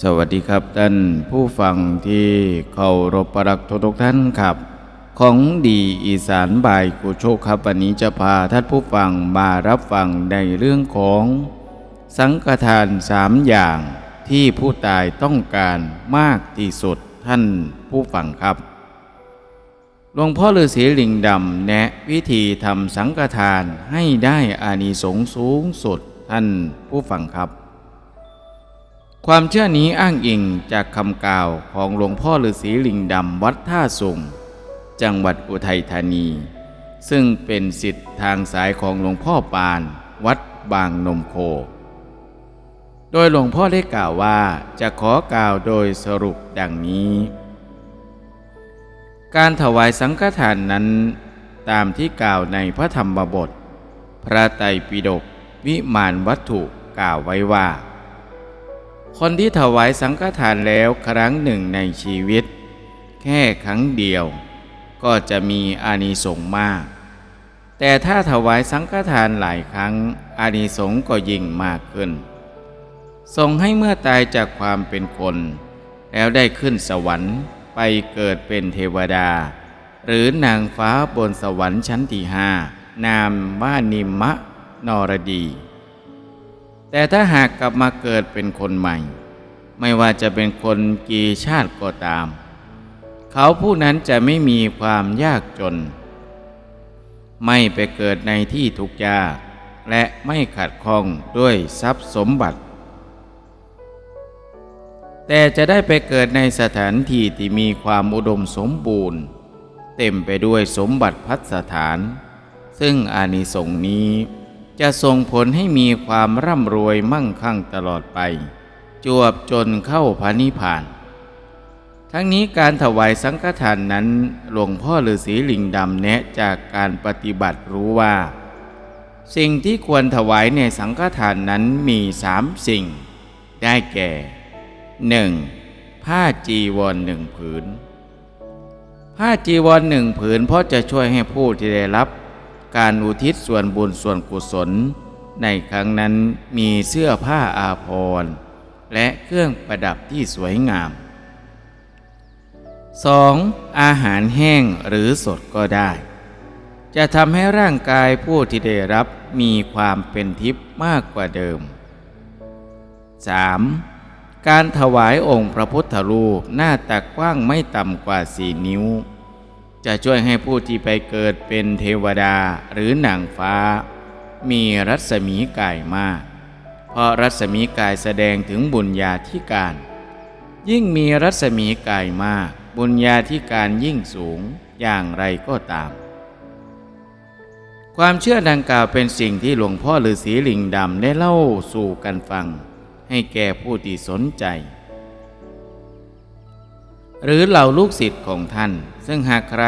สวัสดีครับท่านผู้ฟังที่เคารพรักทุกท่านครับ ของดีอีสานบายกูโชคครับวันนี้จะพาท่านผู้ฟังมารับฟังในเรื่องของ สังฆทานสามอย่างที่ผู้ตายต้องการมากที่สุดท่านผู้ฟังครับหลวงพ่อฤาษีลิงดำแนะวิธีทำสังฆทานให้ได้อานิสงส์สูงสุดท่านผู้ฟังครับ ความเชื่อนี้อ้างอิงจากคำกล่าวของหลวงพ่อฤาษีลิงดำวัดท่าสุงจังหวัดอุทัยธานี ซึ่งเป็นสิทธิ์ทางสายของหลวงพ่อปาน วัดบางนมโค โดยหลวงพ่อได้กล่าวว่าจะขอกล่าวโดยสรุปดังนี้ การถวายสังฆทานนั้น ตามที่กล่าวในพระธรรมบท พระไตรปิฎกวิมานวัตถุกล่าวไว้ว่า คนที่ถวายสังฆทานแล้วครั้งหนึ่งในชีวิต แค่ครั้งเดียว ก็จะมีอานิสงส์มาก แต่ถ้าถวายสังฆทานหลายครั้งอานิสงส์ก็ยิ่งมากขึ้นส่งให้เมื่อตายจากความเป็นคน แล้วได้ขึ้นสวรรค์ไปเกิดเป็นเทวดา หรือนางฟ้าบนสวรรค์ชั้นที่ห้านามว่านิมมะนรดี แต่ถ้าหากกลับมาเกิดเป็นคนใหม่ ไม่ว่าจะเป็นคนกี่ชาติก็ตาม เขาผู้นั้นจะไม่มีความยากจน ไม่ไปเกิดในที่ทุกข์ยากและไม่ขัดข้องด้วยทรัพย์สมบัติ แต่จะได้ไปเกิดในสถานที่ที่มีความอุดมสมบูรณ์ เต็มไปด้วยสมบัติพัสถาน ซึ่งอานิสงส์นี้ จะส่งผลให้มีความร่ำรวยมั่งคั่งตลอดไป จวบจนเข้าพระนิพพาน ทั้งนี้การถวายสังฆทานนั้นหลวงพ่อฤาษีลิงดำแนะจากการปฏิบัติรู้ว่า สิ่งที่ควรถวายในสังฆทานนั้นมีสามสิ่ง ได้แก่ 1. ผ้าจีวรหนึ่งผืนผ้าจีวรหนึ่งผืนเพราะจะช่วยให้ผู้ที่ได้รับ การอุทิศส่วนบุญส่วนกุศล ในครั้งนั้นมีเสื้อผ้าอาภรณ์และเครื่องประดับที่สวยงาม 2. อาหารแห้งหรือสดก็ได้ จะทำให้ร่างกายผู้ที่ได้รับมีความเป็นทิพย์มากกว่าเดิม 3. การถวายองค์พระพุทธรูปหน้าตักกว้างไม่ต่ำกว่าสี่นิ้ว จะช่วยให้ผู้ที่ไปเกิดเป็นเทวดาหรือนางฟ้า มีรัศมีกายมาก เพราะรัศมีกายแสดงถึงบุญญาธิการ ยิ่งมีรัศมีกายมาก บุญญาธิการยิ่งสูงอย่างไรก็ตาม ความเชื่อดังกล่าวเป็นสิ่งที่หลวงพ่อฤาษีลิงดำได้เล่าสู่กันฟัง ให้แก่ผู้ที่สนใจ หรือเหล่าลูกศิษย์ของท่าน ซึ่งหากใคร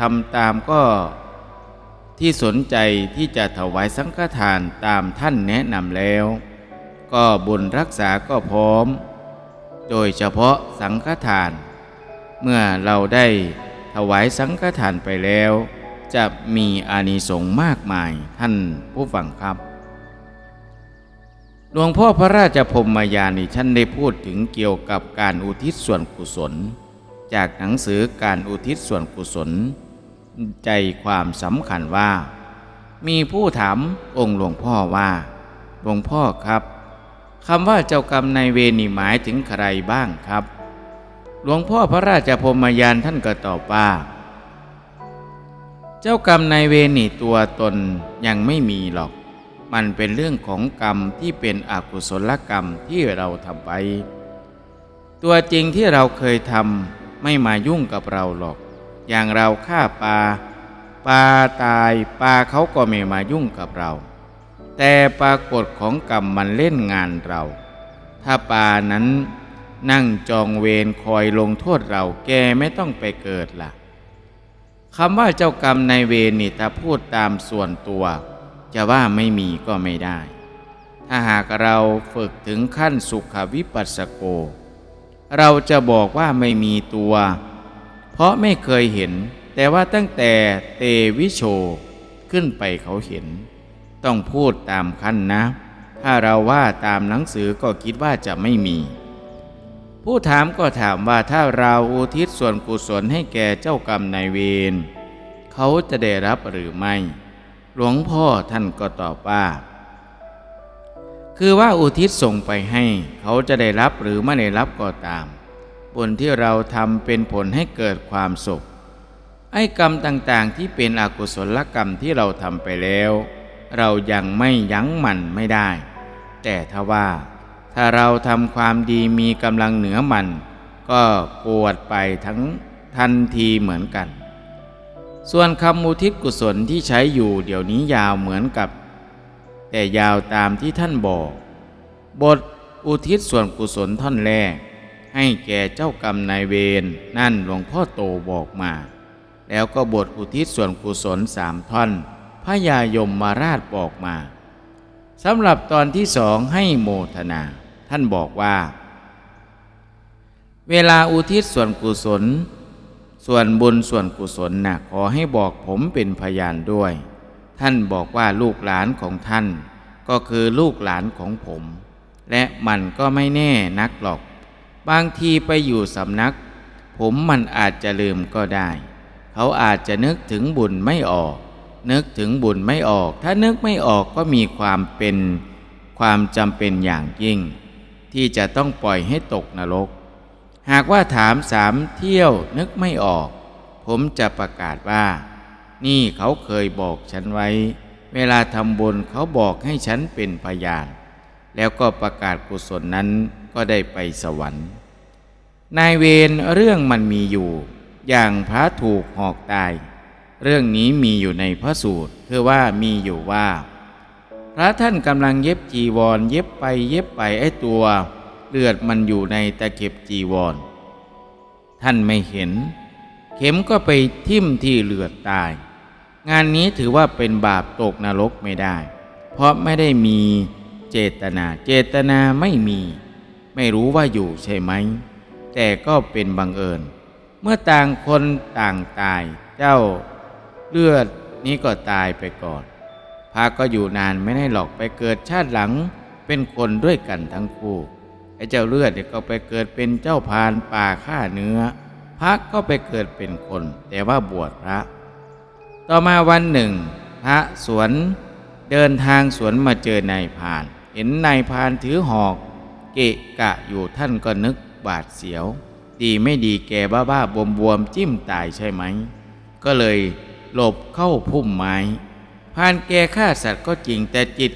ทำตามก็ที่สนใจที่จะถวายสังฆทานตามท่านแนะนำแล้ว ก็บุญรักษาก็พร้อม โดยเฉพาะสังฆทาน เมื่อเราได้ถวายสังฆทานไปแล้ว จะมีอานิสงส์มากมายท่านผู้ฟังครับ หลวงพ่อพระราชพรหมยานนี่ท่านได้พูดถึงเกี่ยวกับการอุทิศส่วนกุศล จากหนังสือการอุทิศส่วนกุศล ใจความสำคัญว่า มีผู้ถามองค์หลวงพ่อว่าหลวงพ่อครับคำว่าเจ้ากรรมนายเวรนี่หมายถึงใครบ้างครับ หลวงพ่อพระราชพรหมยานท่านก็ตอบว่า เจ้ากรรมนายเวรนี่ตัวตนยังไม่มีหรอก มันเป็นเรื่องของกรรมที่เป็นอกุศลกรรมที่เราทำไป ตัวจริงที่เราเคยทำ ไม่มายุ่งกับเราหรอก อย่างเราฆ่าปลาปลาตายปลาเขาก็ไม่มายุ่งกับเรา แต่ปรากฏของกรรมมันเล่นงานเรา ถ้าปลานั้นนั่งจองเวรคอยลงโทษเราแกไม่ต้องไปเกิดล่ะคำว่าเจ้ากรรมในเวรนี่ถ้าพูดตามส่วนตัว จะว่าไม่มีก็ไม่ได้ ถ้าหากเราฝึกถึงขั้นสุขวิปัสสโก เราจะบอกว่าไม่มีตัว เพราะไม่เคยเห็น แต่ว่าตั้งแต่เตวิโช ขึ้นไปเขาเห็น ต้องพูดตามขั้นนะ ถ้าเราว่าตามหนังสือก็คิดว่าจะไม่มี ผู้ถามก็ถามว่าถ้าเราอุทิศส่วนกุศลให้แก่เจ้ากรรมนายเวรเขาจะได้รับหรือไม่ หลวงพ่อท่านก็ตอบว่า คือว่าอุทิศส่งไปให้เขาจะได้รับหรือไม่ได้รับก็ตามบุญที่เราทำเป็นผลให้เกิดความสุข ไอ้กรรมต่างๆที่เป็นอกุศลกรรมที่เราทำไปแล้ว เรายังไม่ยั้งมันไม่ได้ แต่ถ้าว่าถ้าเราทำความดีมีกำลังเหนือมัน ก็กวดไปทั้งทันทีเหมือนกัน ส่วนคำอุทิศกุศลที่ใช้อยู่เดี๋ยวนี้ยาวเหมือนกับ แต่ยาวตามที่ท่านบอก บทอุทิศส่วนกุศลท่อนแรก ให้แก่เจ้ากรรมนายเวรนั่นหลวงพ่อโตบอกมา แล้วก็บทอุทิศส่วนกุศลสามท่อนพระยายมมาราชบอกมาสำหรับตอนที่สองให้โมทนา ท่านบอกว่า เวลาอุทิศส่วนกุศล ส่วนบุญส่วนกุศลนะ่ะขอให้บอกผมเป็นพยานด้วย ท่านบอกว่าลูกหลานของท่าน ก็คือลูกหลานของผม และมันก็ไม่แน่นักหรอก บางทีไปอยู่สำนัก ผมมันอาจจะลืมก็ได้ เขาอาจจะนึกถึงบุญไม่ออก นึกถึงบุญไม่ออก ถ้านึกไม่ออกก็มีความเป็นความจำเป็นอย่างยิ่ง ที่จะต้องปล่อยให้ตกนรก หากว่าถามสามเที่ยวนึกไม่ออก ผมจะประกาศว่า นี่เขาเคยบอกฉันไว้ เวลาทำบุญเขาบอกให้ฉันเป็นพยาน แล้วก็ประกาศกุศลนั้นก็ได้ไปสวรรค์ นายเวรเรื่องมันมีอยู่ อย่างพระถูกหอกตาย เรื่องนี้มีอยู่ในพระสูตรคือว่ามีอยู่ว่า พระท่านกำลังเย็บจีวร เย็บไปเย็บไปไอ้ตัวเลือดมันอยู่ในตะเข็บจีวร ท่านไม่เห็น เข็มก็ไปทิ่มที่เลือดตาย งานนี้ถือว่าเป็นบาปตกนรกไม่ได้ เพราะไม่ได้มีเจตนาเจตนาไม่มี ไม่รู้ว่าอยู่ใช่ไหม แต่ก็เป็นบังเอิญ เมื่อต่างคนต่างตายเจ้าเลือดนี้ก็ตายไปก่อนพระก็อยู่นานไม่ได้หรอกไปเกิดชาติหลังเป็นคนด้วยกันทั้งคู่ไอ้เจ้าเลือดก็ไปเกิดเป็นเจ้าพานป่าฆ่าเนื้อพระก็ไปเกิดเป็นคน แต่ว่าบวชพระ ต่อมาวันหนึ่ง พระสวนเดินทางสวนมาเจอนายพาน เห็นนายพานถือหอก เกะกะอยู่ท่านก็นึกบาดเสียว ดีไม่ดีแกบ้าบ้าบวมบวมๆจิ้มตายใช่ไหม ก็เลยหลบเข้าพุ่มไม้พานแกฆ่าสัตว์ก็จริงแต่จิต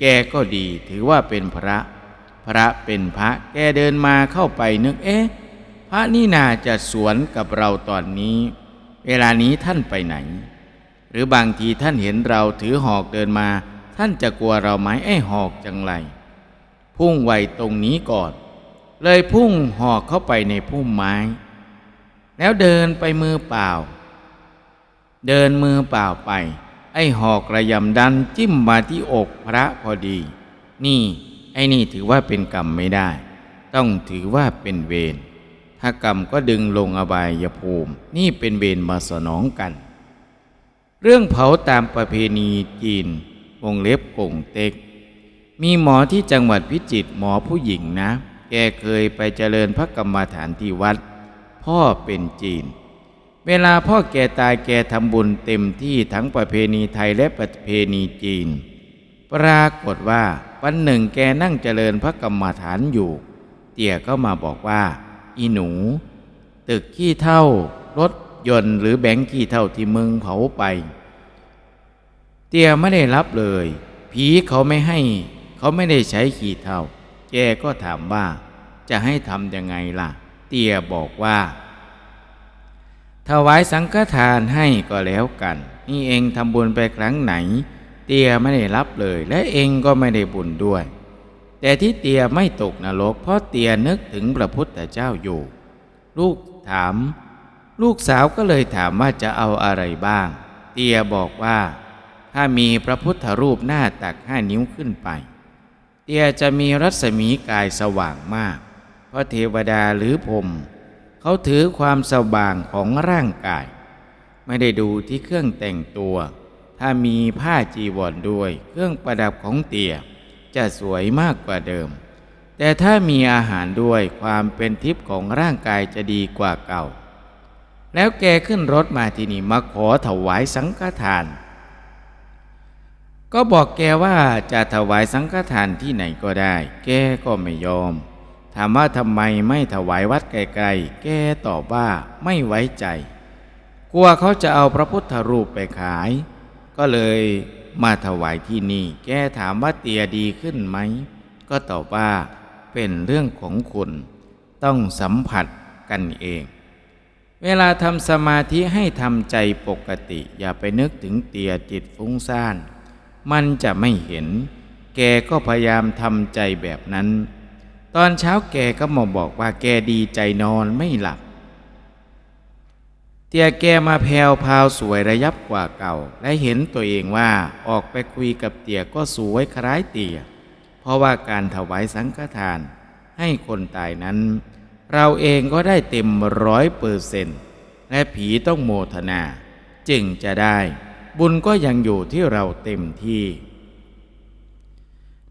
แกก็ดีถือว่าเป็นพระ พระเป็นพระแกเดินมาเข้าไปนึกเอ๊ะ พระนี่นาจะสวนกับเราตอนนี้ เวลานี้ท่านไปไหน หรือบางทีท่านเห็นเราถือหอกเดินมา ท่านจะกลัวเราไหมไอ้หอกจังไร พุ่งไวตรงนี้ก่อน เลยพุ่งหอกเข้าไปในพุ่มไม้ แล้วเดินไปมือเปล่า เดินมือเปล่าไป ไอ้หอกระยำดันจิ้มมาที่อกพระพอดี นี่ไอ้นี่ถือว่าเป็นกรรมไม่ได้ ต้องถือว่าเป็นเวรถ้ากรรมก็ดึงลงอบายภูมิ นี่เป็นเวรมาสนองกัน เรื่องเผาตามประเพณีจีนวงเล็บกงเต็ก มีหมอที่จังหวัดพิจิตรหมอผู้หญิงนะ แกเคยไปเจริญพระกรรมฐานที่วัด พ่อเป็นจีน เวลาพ่อแกตายแกทำบุญเต็มที่ทั้งประเพณีไทยและประเพณีจีน ปรากฏว่าวันหนึ่งแกนั่งเจริญพระกรรมฐานอยู่ เตี่ยก็มาบอกว่า อีหนู ตึกขี้เท่ารถ ยนต์หรือแบงค์ขี้เท่าที่มึงเผาไป เตียไม่ได้รับเลย ผีเขาไม่ให้ เขาไม่ได้ใช้ขี้เท่า แกก็ถามว่า จะให้ทำยังไงล่ะ เตียบอกว่าถวายสังฆทานให้ก็แล้วกัน นี่เองทำบุญไปครั้งไหน เตียไม่ได้รับเลย และเองก็ไม่ได้บุญด้วย แต่ที่เตียไม่ตกนรก เพราะเตียนึกถึงพระพุทธเจ้าอยู่ ลูกถาม ลูกสาวก็เลยถามว่าจะเอาอะไรบ้าง เตียบอกว่า ถ้ามีพระพุทธรูปหน้าตักห้านิ้วขึ้นไป เตียจะมีรัศมีกายสว่างมาก เพราะเทวดาหรือพรมเขาถือความสว่างของร่างกาย ไม่ได้ดูที่เครื่องแต่งตัว ถ้ามีผ้าจีวรด้วย เครื่องประดับของเตียจะสวยมากกว่าเดิม แต่ถ้ามีอาหารด้วยความเป็นทิพย์ของร่างกายจะดีกว่าเก่า แล้วแกขึ้นรถมาที่นี่มาขอถวายสังฆทาน ก็บอกแกว่าจะถวายสังฆทานที่ไหนก็ได้ แกก็ไม่ยอม ถามว่าทำไมไม่ถวายวัดไกลๆ แกตอบว่าไม่ไว้ใจ กลัวเขาจะเอาพระพุทธรูปไปขาย ก็เลยมาถวายที่นี่ แกถามว่าเตียดีขึ้นไหม ก็ตอบว่าเป็นเรื่องของคุณ ต้องสัมผัสกันเอง เวลาทำสมาธิให้ทำใจปกติ อย่าไปนึกถึงเตียจิตฟุ้งซ่าน มันจะไม่เห็น แกก็พยายามทำใจแบบนั้น ตอนเช้าแกก็มาบอกว่าแกดีใจนอนไม่หลับ เตียแกมาแพวพาวสวยระยับกว่าเก่า และเห็นตัวเองว่าออกไปคุยกับเตียก็สวยคล้ายเตีย เพราะว่าการถวายสังฆทานให้คนตายนั้น เราเองก็ได้เต็มร้อยเปอร์เซนต์และผีต้องโมทนา จึงจะได้ บุญก็ยังอยู่ที่เราเต็มที่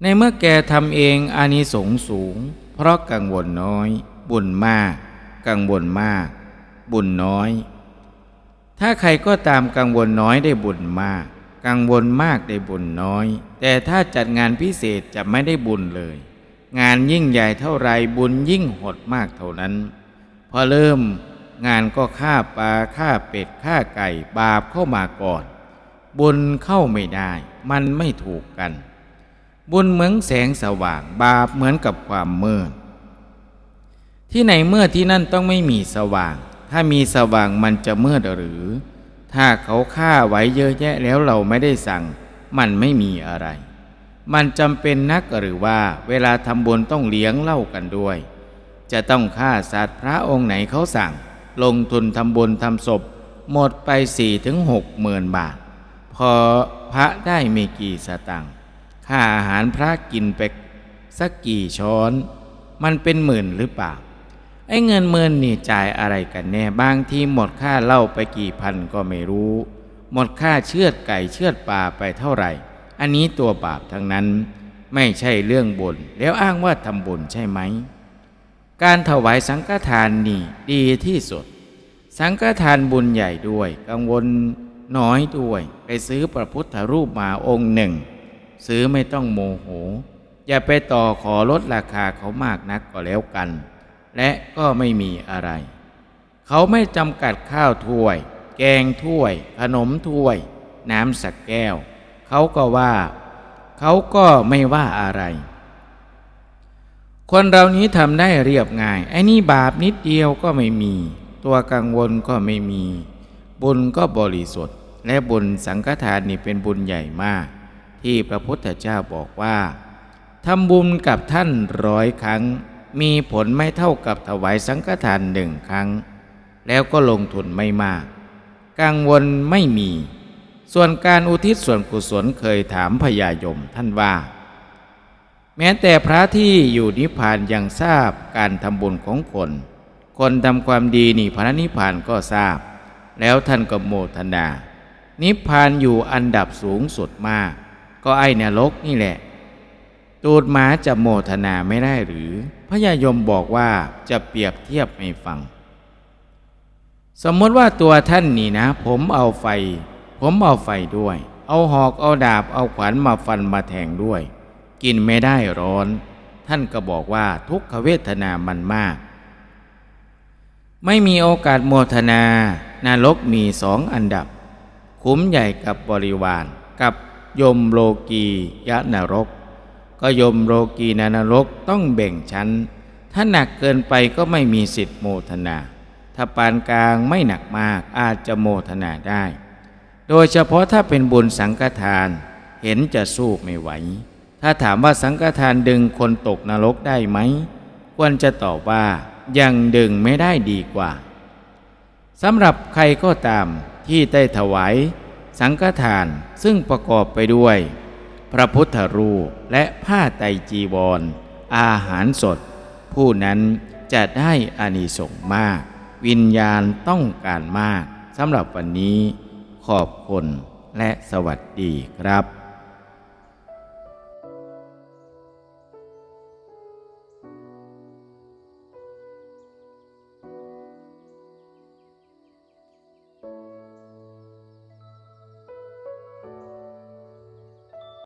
ในเมื่อแกทำเองอานิสงส์สูง เพราะกังวลน้อย บุญมาก กังวลมาก บุญน้อย ถ้าใครก็ตามกังวลน้อยได้บุญมาก กังวลมากได้บุญน้อย แต่ถ้าจัดงานพิเศษจะไม่ได้บุญเลย งานยิ่งใหญ่เท่าไรบุญยิ่งหดมากเท่านั้น พอเริ่มงานก็ฆ่าปลาฆ่าเป็ดฆ่าไก่บาปเข้ามาก่อน บุญเข้าไม่ได้ มันไม่ถูกกัน บุญเหมือนแสงสว่างบาปเหมือนกับความมืดที่ไหนเมื่อที่นั่นต้องไม่มีสว่าง ถ้ามีสว่างมันจะมืดหรือ ถ้าเขาฆ่าไว้เยอะแยะแล้วเราไม่ได้สั่ง มันไม่มีอะไร มันจำเป็นนักหรือว่าเวลาทำบุญต้องเลี้ยงเล้ากันด้วย จะต้องฆ่าสัตว์พระองค์ไหนเขาสั่ง ลงทุนทำบุญทำศพ หมดไปสี่ถึงหกหมื่นบาท พอพระได้ไม่กี่สตังค์ค่าอาหารพระกินไปสักกี่ช้อน มันเป็นหมื่นหรือเปล่าไอ้เงินหมื่นนี่จ่ายอะไรกันแน่บางทีหมดค่าเหล้าไปกี่พันก็ไม่รู้ หมดค่าเชือดไก่เชือดปลาไปเท่าไหร่ อันนี้ตัวบาปทั้งนั้นไม่ใช่เรื่องบุญแล้วอ้างว่าทำบุญใช่ไหม การถวายสังฆทานนี่ดีที่สุด สังฆทานบุญใหญ่ด้วย กังวลน้อยด้วยไปซื้อพระพุทธรูปมาองค์หนึ่ง ซื้อไม่ต้องโมโห อย่าไปต่อขอลดราคาเขามากนักก็แล้วกัน และก็ไม่มีอะไร เขาไม่จำกัดข้าวถ้วย แกงถ้วย ขนมถ้วย น้ำสักแก้ว เขาก็ว่า เขาก็ไม่ว่าอะไร คนเรานี้ทำได้เรียบง่าย ไอ้นี่บาปนิดเดียวก็ไม่มี ตัวกังวลก็ไม่มี บุญก็บริสุทธิ์ และบุญสังฆทานนี่เป็นบุญใหญ่มาก ที่พระพุทธเจ้าบอกว่าทำบุญกับท่านร้อยครั้ง มีผลไม่เท่ากับถวายสังฆทานหนึ่งครั้ง แล้วก็ลงทุนไม่มาก กังวลไม่มี ส่วนการอุทิศส่วนกุศลเคยถามพญายมท่านว่า แม้แต่พระที่อยู่นิพพานยังทราบการทำบุญของคน คนทำความดีนี่พระนิพพานก็ทราบ แล้วท่านก็โมทนา นิพพานอยู่อันดับสูงสุดมาก ก็ไอ้นรกนี่แหละ ตูดหมาจะโมทนาไม่ได้หรือ พญายมบอกว่าจะเปรียบเทียบให้ฟัง สมมติว่าตัวท่านนี่นะ ผมเอาไฟ ผมเอาไฟด้วย เอาหอกเอาดาบเอาขวานมาฟันมาแทงด้วย กินไม่ได้ร้อน ท่านก็บอกว่าทุกขเวทนามันมาก ไม่มีโอกาสโมทนา นรกมีสองอันดับ คุ้มใหญ่กับบริวารกับยมโลกียะนรก ก็ยมโลกีนนรกต้องแบ่งชั้น ถ้าหนักเกินไปก็ไม่มีสิทธิ์โมทนา ถ้าปานกลางไม่หนักมากอาจจะโมทนาได้ โดยเฉพาะถ้าเป็นบุญสังฆทานเห็นจะสู้ไม่ไหว ถ้าถามว่าสังฆทานดึงคนตกนรกได้ไหม ควรจะตอบว่ายังดึงไม่ได้ดีกว่าสำหรับใครก็ตามที่ได้ถวายสังฆทานซึ่งประกอบไปด้วย พระพุทธรูปและผ้าไตรจีวรอาหารสด ผู้นั้นจะได้อานิสงส์มาก วิญญาณต้องการมากสำหรับวันนี้ ขอบคุณและสวัสดีครับ